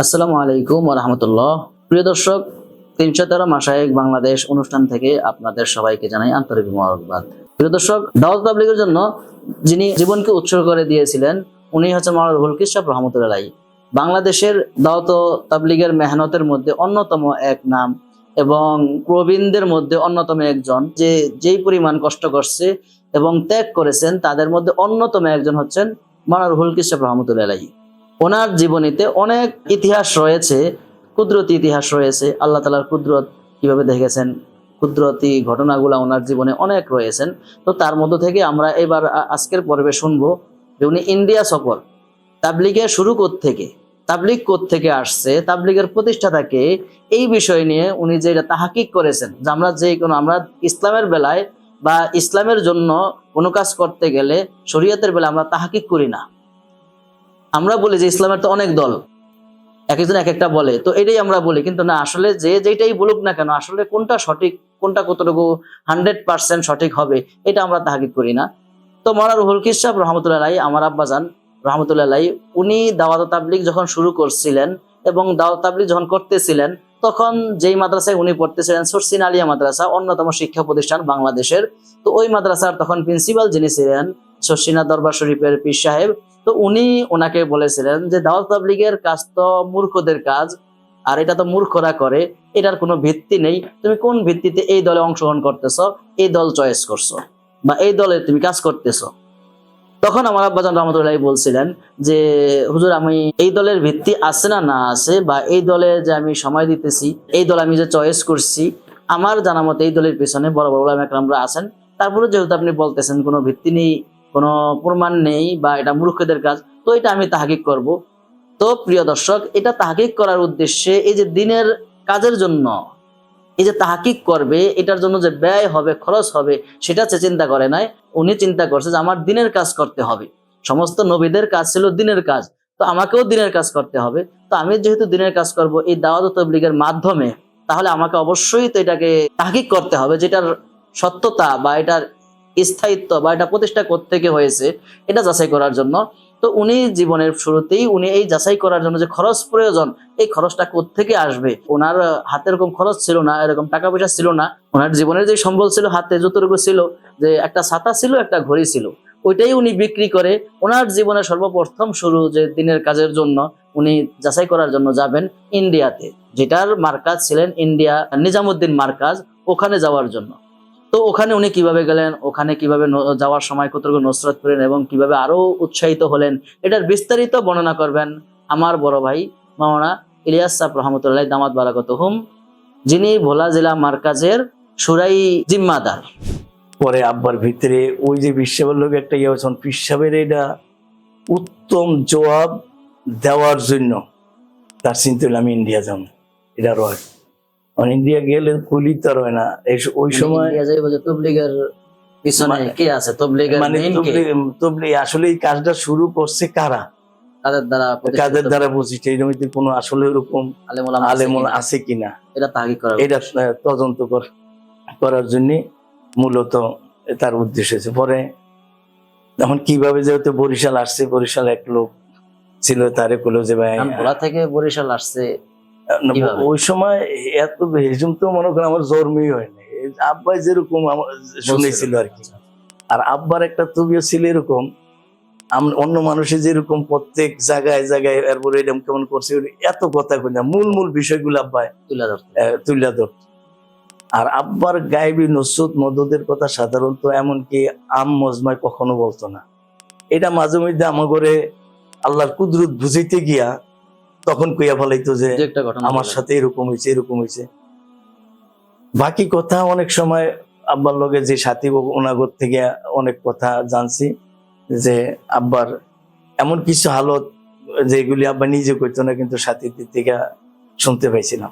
আসসালামু আলাইকুম রহমতুল্লাহ প্রিয় দর্শক, তিনশো তেরো মাসায়িক বাংলাদেশ অনুষ্ঠান থেকে আপনাদের সবাইকে জানাই আন্তরিক মোবারকবাদ। প্রিয় দর্শক দাওয়াত পাবলিকের জন্য যিনি জীবনকে উৎসর্গ করে দিয়েছিলেন, উনি হচ্ছেন মাওলানা রুহুল কিশাব রহমতুল্লাহ। বাংলাদেশের দাওয়াত তাবলিগের মেহনতের মধ্যে অন্যতম এক নাম এবং প্রবীণদের মধ্যে অন্যতম একজন। যে যেই পরিমাণ কষ্ট করছে এবং ত্যাগ করেছেন, তাদের মধ্যে অন্যতম একজন হচ্ছেন মাওলানা রুহুল কিশাব রহমতুল্লাহ। ওনার জীবনীতে অনেক ইতিহাস রয়েছে, কুদরতি ইতিহাস রয়েছে। আল্লাহ তালার কুদরত কীভাবে দেখেছেন, কুদরতি ঘটনাগুলো ওনার জীবনে অনেক রয়েছেন। তো তার মধ্য থেকে আমরা এবার আজকের পর্বে শুনব যে উনি ইন্ডিয়া সফর, তাবলিগের শুরু থেকে তাবলিগ থেকে আসছে, তাবলিগের প্রতিষ্ঠাতাকে এই বিষয় নিয়ে উনি যেটা তাহাকিক করেছেন, যে আমরা যে কোনো, আমরা ইসলামের বেলায় বা ইসলামের জন্য কোনো কাজ করতে গেলে শরীয়তের বেলায় আমরা তাহাকিক করি না। আমরা বলি যে ইসলামের তো অনেক দল এক একজন এক একটা বলে, তো এটাই আমরা বলি। কিন্তু না, আসলে যে যেটাই বলুক না কেন, আসলে কোনটা সঠিক, কোনটা কতটুকু হান্ড্রেড পার্সেন্ট সঠিক হবে, এটা আমরা তাহাকিক করি না। তো মরার রুহুল কিসাব রহমতুল্লাহ আমার আব্বাজান রহমতুল্লাহ উনি দাওয়াত তাবলিক যখন শুরু করছিলেন এবং দাওয়াত তাবলিক যখন করতেছিলেন, তখন যেই মাদ্রাসায় উনি পড়তেছিলেন, সরসিন আলিয়া মাদ্রাসা, অন্যতম শিক্ষা প্রতিষ্ঠান বাংলাদেশের, তো ওই মাদ্রাসার তখন প্রিন্সিপাল যিনি ছিলেন শর্ষিনা দরবার শরীফের পীর সাহেব, তো উনি ওনাকে বলেছিলেন যে, দাওয়াত তাবলিগের কাজ তো মূর্খদের কাজ, আর এটা তো মূর্খরা করে, এটার কোনো ভিত্তি নেই। তুমি কোন ভিত্তিতে এই দলে অংশগ্রহণ করতেছো? এই দল চয়েস করছ, বা এই দলে তুমি কাজ করতেছো? তখন আমার আব্বাজান রহমতুল্লাহ বলছিলেন যে, হুজুর, আমি এই দলের ভিত্তি আছে না না আছে, বা এই দলে যে আমি সময় দিতেছি, এই দল আমি যে চয়েস করছি, আমার জানা মতে এই দলের পিছনে বড় বড় একরামরা আছেন। তারপরে যেহেতু আপনি বলতেছেন কোনো ভিত্তি নেই কোনো প্রমাণ নেই বা এটা মূর্খদের কাজ, তো এটা আমি তাহাকিক করব। তো প্রিয় দর্শক, এটা তাহাকিক করার উদ্দেশ্যে এই যে দিনের কাজের জন্য, এই যে তাহাকিক করবে, এটার জন্য যে ব্যয় হবে, খরচ হবে, সেটা সে চিন্তা করে নাই। উনি চিন্তা করছে যে আমার দিনের কাজ করতে হবে। সমস্ত নবীদের কাজ ছিল দিনের কাজ, তো আমাকেও দিনের কাজ করতে হবে। তো আমি যেহেতু দিনের কাজ করব এই দাওয়াত তবলিগের মাধ্যমে, তাহলে আমাকে অবশ্যই তো এটাকে তাহাকিক করতে হবে, যেটার সত্যতা বা এটার স্থায়িত্ব বা এটা প্রতিষ্ঠা থেকে হয়েছে, এটা যাচাই করার জন্য। তো উনি জীবনের শুরুতেই উনি এই যাচাই করার জন্য যে খরচ প্রয়োজন, এই খরচটা থেকে আসবে? ওনার হাতে এরকম খরচ ছিল না, এরকম টাকা পয়সা ছিল না। ওনার জীবনের যে সম্বল ছিল, হাতে যতটুকু ছিল, যে একটা ছাতা ছিল, একটা ঘড়ি ছিল, ওইটাই উনি বিক্রি করে ওনার জীবনের সর্বপ্রথম শুরু যে দিনের কাজের জন্য উনি যাচাই করার জন্য যাবেন ইন্ডিয়াতে, যেটার মার্কাজ ছিলেন ইন্ডিয়া নিজামুদ্দিন মার্কাজ ওখানে যাওয়ার জন্য। তো ওখানে উনি কীভাবে গেলেন? ওখানে কীভাবে যাওয়ার সময় কতটুকু নসরত পেলেন এবং কীভাবে আরও উৎসাহিত হলেন? এটার বিস্তারিত বর্ণনা করবেন আমার বড় ভাই মাওনা ইলিয়াস সাহ রহমতুল্লাহ দামাত বারাকত হুম যিনি ভোলা জেলা মার্কাজের সুরাই জিম্মাদার। পরে আব্বার ভিতরে ওই যে বিশ্বের লোক একটা ইয়ে হয়েছে, পিসাবের এটা উত্তম জবাব দেওয়ার জন্য তার চিন্তা আমি ইন্ডিয়া যাব। এটা রয়। ইন্ডিয়া গেলে কুলি তো রয় না। এই ওই সময় তবলিগের পিছনে মানে- কে আছে? তবলিগের মানে মেইন কে? তবলি- তবলি আসলে এই কাজটা শুরু করছে কারা? দ্বারা কাদের দ্বারা বুঝিছে এই জমিতে কোনো আসলে ওরকম আলেমুল আছে কিনা? এটা করা এটা তদন্ত করার জন্য মূলত তার উদ্দেশ্য হয়েছে। পরে তখন কীভাবে যেহেতু বরিশাল আসছে বরিশাল এক লোক ছিল তারে কলো যে ভাই থেকে বরিশাল আসছে? ওই সময় এত হেজুম তো মনে করেন আমার জন্মই হয় না আব্বাই যেরকম আমার শুনেছিল আর কি। আর আব্বার একটা তবিও ছিল এরকম। অন্য মানুষের যেরকম প্রত্যেক জায়গায় জায়গায় এরপরে এরকম কেমন করছে এত কথা কই না মূল মূল বিষয়গুলো আব্বাই তুলে ধরতে। তুলে ধরত। আর আব্বার গায়েবী নসরত মদদের কথা সাধারণত এমনকি আম মজমায় কখনো বলতো না। এটা মাঝে মধ্যে আমার ঘরে আল্লাহর কুদরত বুঝাইতে গিয়া তখন কইয়া ফেলাইতো যে আমার সাথে এরকম হয়েছে এরকম হয়েছে বাকি কথা অনেক সময় আব্বার লগে যে সাথী ওনাগর থেকে অনেক কথা জানছি যে আব্বার এমন কিছু হালত যেগুলি আব্বা নিজে করতো না কিন্তু সাথীদের থেকে শুনতে পাইছিলাম।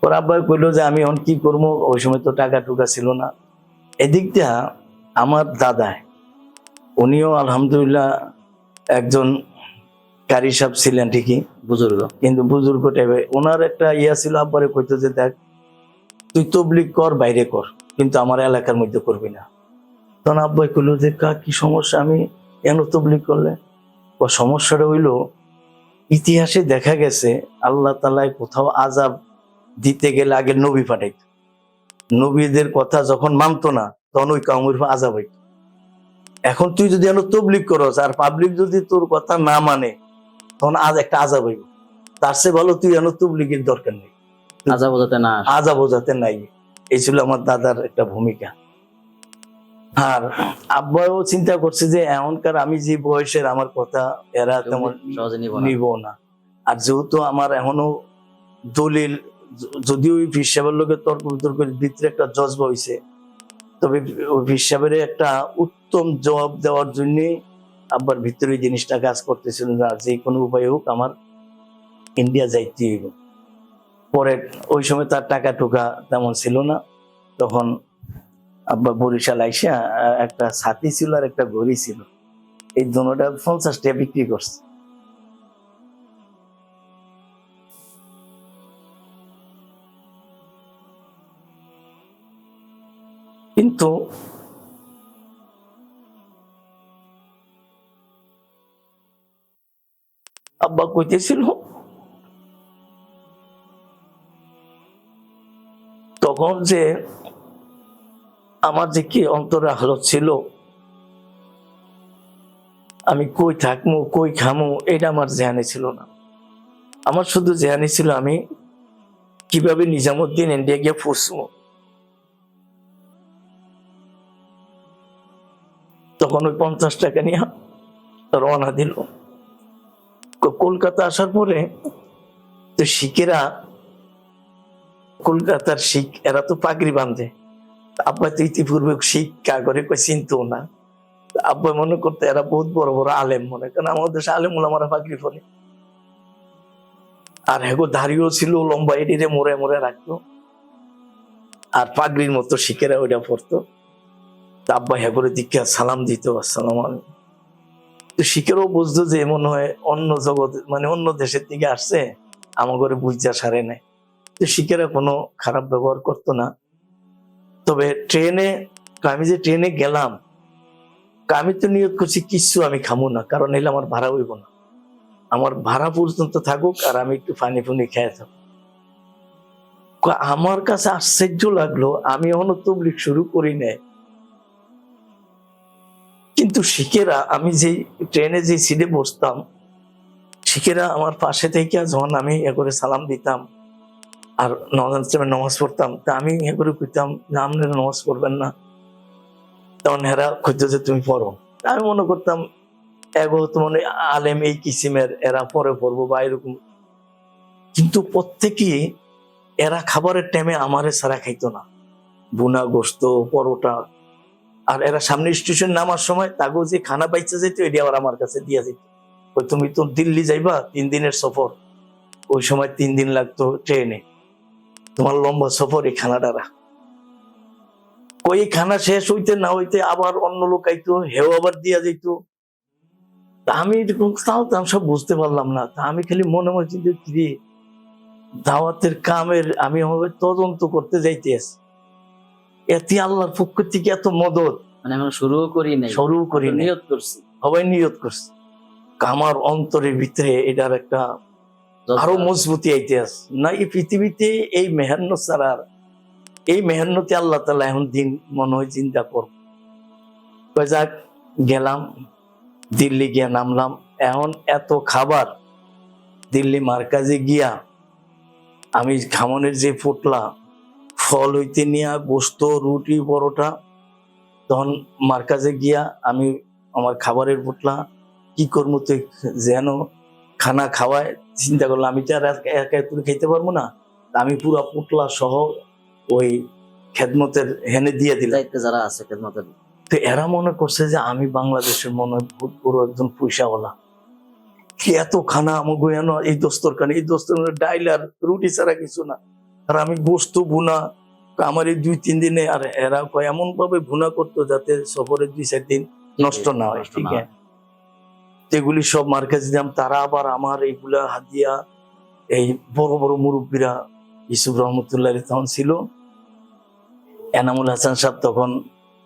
পর আব্বা কইলো যে আমি এখন কি করব? ওই সময় তো টাকা টুকা ছিল না। এদিক দিয়া আমার দাদায় উনিও আলহামদুলিল্লাহ একজন কারি সাহেব ছিলেন ঠিকই। বুজুর্গ। কিন্তু বুজুর্গ টাইপের ওনার একটা ইয়া ছিল আব্বারে কইতো যে দেখ তুই তবলিক কর বাইরে কর কিন্তু আমার এলাকার মধ্যে করবি না। তখন আব্বাই কইলো যে কা কি সমস্যা? আমি কেন তবলিক করলে? ও সমস্যাটা হইল ইতিহাসে দেখা গেছে আল্লাহ তালায় কোথাও আজাব দিতে গেলে আগে নবী পাঠাইত। নবীদের কথা যখন মানতো না তখন ওই কাউমের আজাব হইত। এখন তুই যদি এন তবলিক করস আর পাবলিক যদি তোর কথা না মানে তখন আজ একটা আজাব হইব। তার চেয়ে ভালো তুই এমন তবলিগের দরকার নেই। আজা বোঝাতে না। আজা বোঝাতে নাই। এই ছিল আমার দাদার একটা ভূমিকা। আর আব্বাও চিন্তা করছে যে এমনকার আমি যে বয়সের আমার কথা এরা তেমন নিব না। আর যেহেতু আমার এখনও দলিল যদিও ওই হিসাবের লোকের তর্ক বিতর্কের ভিতরে একটা জজবা হয়েছে তবে ওই হিসাবের একটা উত্তম জবাব দেওয়ার জন্য আব্বার ভিতরে জিনিসটা কাজ করতেছিল না যে কোনো উপায় হোক আমার ইন্ডিয়া যাইতে হইব। পরে ওই সময় তার টাকা টুকা তেমন ছিল না। তখন আব্বা বরিশাল আইসা একটা ছাতি ছিল আর একটা ঘড়ি ছিল। এই দুটা পঞ্চাশ টাকা বিক্রি করছে। কিন্তু আব্বা কইতেছিল তখন যে আমার যে কি অন্তরে হালত ছিল, আমি কই থাকব কই খামো, এটা আমার জেহানে ছিল না। আমার শুধু জেহানে ছিল আমি কীভাবে নিজামুদ্দিন ইন্ডিয়া গিয়ে ফুসবো। তখন ওই পঞ্চাশ টাকা নিয়ে রওনা দিল। কলকাতা আসার পরে তো শিখেরা কলকাতার শিখ, এরা তো পাগড়ি বাঁধে। আব্বা তো ইতিপূর্বে শিখ কা করে কই চিনতো না। আব্বা মনে করতে এরা বহুত বড় বড় আলেম মনে, কারণ আমাদের দেশে আলেম ওলামারা পাগড়ি পরে আর হেগো দাড়িও ছিল, লম্বা এটিরে মোড়ে মোড়ে রাখতো। আর পাগড়ির মতো শিখেরা ওইটা পড়তো। আব্বা হেগরে দিকে সালাম দিত, আসসালাম আলাইকুম। তো শিখেরও বুঝতো যে মনে হয় অন্য জগৎ মানে অন্য দেশের থেকে আসছে আমার ঘরে বুঝা সারে নেয় তো শিখেরা কোনো খারাপ ব্যবহার করতো না। তবে ট্রেনে আমি যে ট্রেনে গেলাম আমি তো নিয়োগ করছি কিচ্ছু আমি খামো না, কারণ এলে আমার ভাড়া হইব না। আমার ভাড়া পর্যন্ত থাকুক আর আমি একটু পানি ফুনি খেয়ে থাকুক। আমার কাছে আশ্চর্য লাগল, আমি এখনও তবলিক শুরু করি নাই। কিন্তু শিখেরা, আমি যে ট্রেনে যে সিটে বসতাম, শিখেরা আমার পাশে থেকে যখন আমি এ করে সালাম দিতাম আর নমাজ টাইমে নামাজ পড়তাম, তা আমি এ করে কইতাম যে আপনারা নামাজ পড়বেন না। তখন হেরা খুঁজতো যে, তুমি পড়ো। আমি মনে করতাম, এগো তো মানে আলেম এই কিসিমের, এরা পরে পড়ব বা এরকম। কিন্তু প্রত্যেকেই এরা খাবারের টাইমে আমারে সারা খাইতো না। বুনা, গোস্ত, পরোটা আর এরা সামনে স্টেশন নামার সময় তাগো যে খানা পাইছে যেত এটি আবার আমার কাছে দিয়া যেত ওই তুমি তো দিল্লি যাইবা, তিন দিনের সফর। ওই সময় তিন দিন লাগতো ট্রেনে। তোমার লম্বা সফর এই খানাটা রাখ। ওই খানা শেষ হইতে না হইতে আবার অন্য লোক আইতো, হেও আবার দিয়া যেত তা আমি তাও তো আমি সব বুঝতে পারলাম না। তা আমি খালি মনে মনে চিন্তা দাওয়াতের কামের আমি তদন্ত করতে যাইতে আছি। এতে আল্লাহর পক্ষ থেকে এত মদত। মানে এখন শুরুও করি নাই শুরু করি। নিয়ত করছি। সবাই নিয়ত করছে। আমার অন্তরের ভিতরে এটার একটা আরও মজবুতি আইতে আছে। না এই পৃথিবীতে এই মেহান্ন ছাড়ার এই মেহান্নতে আল্লাহ তালা এখন দিন মনে হয় চিন্তা করব। যাক গেলাম দিল্লি গিয়া নামলাম। এখন এত খাবার দিল্লি মার্কাজে গিয়া আমি খামনের যে ফুটলা ফল হইতে নিয়া গোস্ত রুটি পরোটা তখন মার্কাজে গিয়া আমি আমার খাবারের ফুটলা কি করব তুই যেন খানা খাওয়ায় চিন্তা করলাম আমি তো আর একা একা তুলে খেতে পারব না। আমি পুরো পুটলা সহ ওই খেদমতের হেনে দিয়ে দিলাম। যারা আছে খেদমতের। তো এরা মনে করছে যে আমি বাংলাদেশের মনে হয় ভূত বড় একজন পয়সাওয়ালা। কি এত খানা গোয়ানো এই দস্তর খানা এই দস্তর ডাইল আর রুটি ছাড়া কিছু না। আর আমি গোস্ত বুনা আমার এই দুই তিন দিনে আর এরা কয় এমন ভাবে ভুনা করতো যাতে সফরের দুই চার দিন নষ্ট না হয় ঠিক আছে? এগুলি সব মার্কেজ দিলাম তারা আবার আমার এইগুলা হাতিয়া এই বড় বড় মুরব্বীরা ইসুফ রহমতুল্লাহ তখন ছিল। এনামুল হাসান সাহেব তখন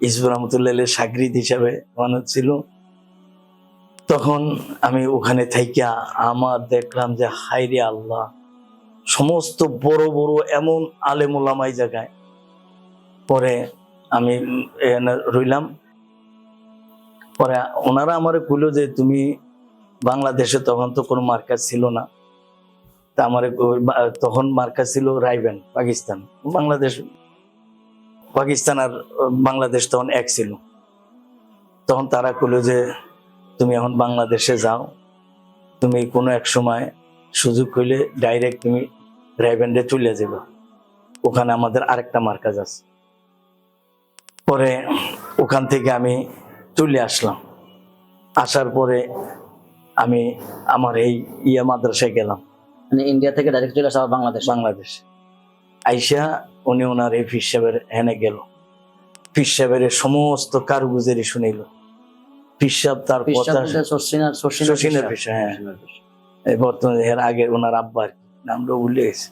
ইসুফ রহমতুল্লাহ সাগরিদ হিসাবে মানুষ ছিল। তখন আমি ওখানে থাইকা আমার দেখলাম যে হাইরে আল্লাহ সমস্ত বড় বড় এমন আলেমুলামাই জায়গায় পরে আমি রইলাম। পরে ওনারা আমারে কইলো যে, তুমি বাংলাদেশে তখন তো কোনো মার্কাজ ছিল না। তা আমার তখন মার্কাজ ছিল রাইবেন, পাকিস্তান। বাংলাদেশ, পাকিস্তান আর বাংলাদেশ তখন এক ছিল। তখন তারা কইলো যে, তুমি এখন বাংলাদেশে যাও। তুমি কোনো এক সময় সুযোগ হইলে ডাইরেক্ট তুমি রাইবেন্ডে চলে যাবে ওখানে আমাদের আরেকটা মার্কাজ আছে। পরে ওখান থেকে আমি চলে আসলাম। আসার পরে আমি আমার এই ইয়া মাদ্রাসায় গেলাম। মানে ইন্ডিয়া থেকে ডাইরেক্ট চলে আসা বাংলাদেশ? বাংলাদেশ। আইসা উনি ওনার এই ফিস সাহেবের হেনে গেল। ফিস সাহেবের সমস্ত কারগুজারি শুনিল ফিস সাহেব তার হ্যাঁ। বর্তমানে এর আগে ওনার আব্বার নামটা গেছে।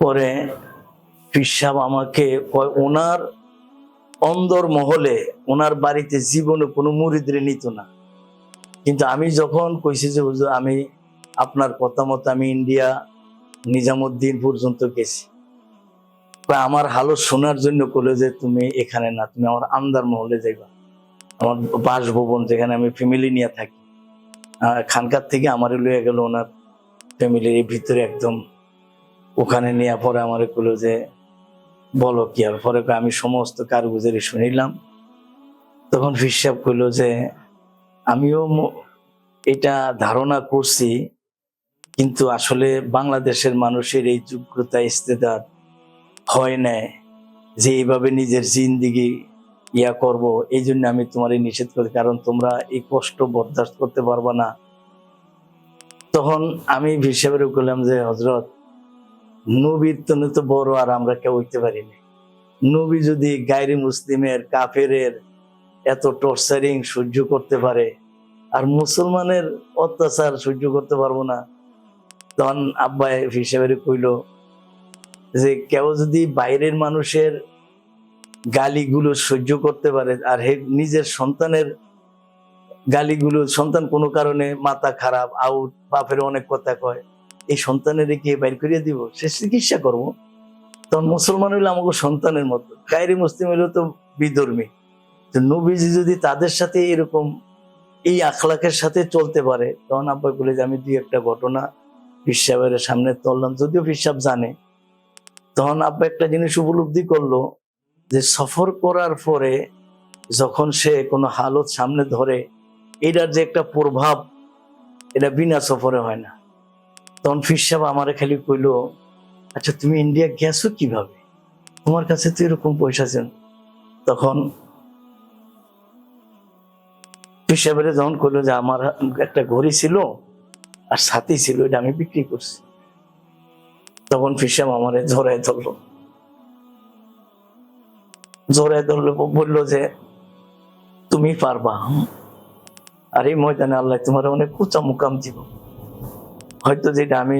পরে ফিস সাহেব আমাকে ওনার অন্দর মহলে ওনার বাড়িতে জীবনে কোনো মুরিদরে নিত না। কিন্তু আমি যখন কইছি যে, হুজুর, আমি আপনার কথা মতো আমি ইন্ডিয়া, নিজামুদ্দিন পর্যন্ত গেছি। আমার হালত শোনার জন্য কলে যে, তুমি এখানে না, তুমি আমার আন্দার মহলে যাইবা। আমার বাসভবন যেখানে আমি ফ্যামিলি নিয়ে থাকি। খানকার থেকে আমার লইয়া গেল ওনার ফ্যামিলির ভিতরে একদম। ওখানে নিয়ে পরে আমার কইলো যে বলো কি আর? পরে আমি সমস্ত কারগুজারি শুনিলাম। তখন ফিসাব কইলো যে, আমিও এটা ধারণা করছি, কিন্তু আসলে বাংলাদেশের মানুষের এই যোগ্যতা, ইস্তেদার হয় নেয় যে এইভাবে নিজের জিন্দিগি ইয়া করব। এই জন্য আমি তোমার এই নিষেধ করি, কারণ তোমরা এই কষ্ট বরদাস্ত করতে পারবা না। তখন আমি হিসাবে করলাম যে হজরত নবীর তো তো বড় আর আমরা কেউ হইতে পারি পারিনি নবী যদি গায়রি মুসলিমের, কাফেরের এত টর্চারিং সহ্য করতে পারে, আর মুসলমানের অত্যাচার সহ্য করতে পারব না, তখন আব্বা হিসেবে কইল যে কেউ যদি বাইরের মানুষের গালিগুলো সহ্য করতে পারে, আর হে নিজের সন্তানের গালিগুলো, সন্তান কোনো কারণে মাথা খারাপ আউট বাপের অনেক কথা কয় এই সন্তানের কি বাইর করিয়ে দিব, সে চিকিৎসা করব। তখন মুসলমান হইলে আমাকে সন্তানের মতো। গায়রি মুসলিম হইলে তো বিধর্মী। তো নবীজি যদি তাদের সাথে এরকম এই আখলাকের সাথে চলতে পারে, তখন আব্বা বলে যে, আমি দুই একটা ঘটনা ফিসাবের সামনে তুললাম। যদিও ফিসাব জানে। তখন আব্বা একটা জিনিস উপলব্ধি করল যে, সফর করার পরে যখন সে কোনো হালত সামনে ধরে, এটার যে একটা প্রভাব, এটা বিনা সফরে হয় না। তখন ফিসাব আমারে খালি কইলো আচ্ছা তুমি ইন্ডিয়া গেছো কীভাবে? তোমার কাছে তো এরকম পয়সা আছে তখন ফিসাবের যখন কইলো যে আমার একটা ঘড়ি ছিল আর সাথী ছিল, এটা আমি বিক্রি করছি। তখন ফিসাব আমারে ধরায় ধরলো। জোরে ধরলো, বলল যে, তুমি পারবা। আর এই ময়দানে আল্লাহ তোমার অনেক উঁচা মুকাম দিব। হয়তো যেটা আমি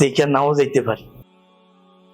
দেখে নাও যাইতে পারি।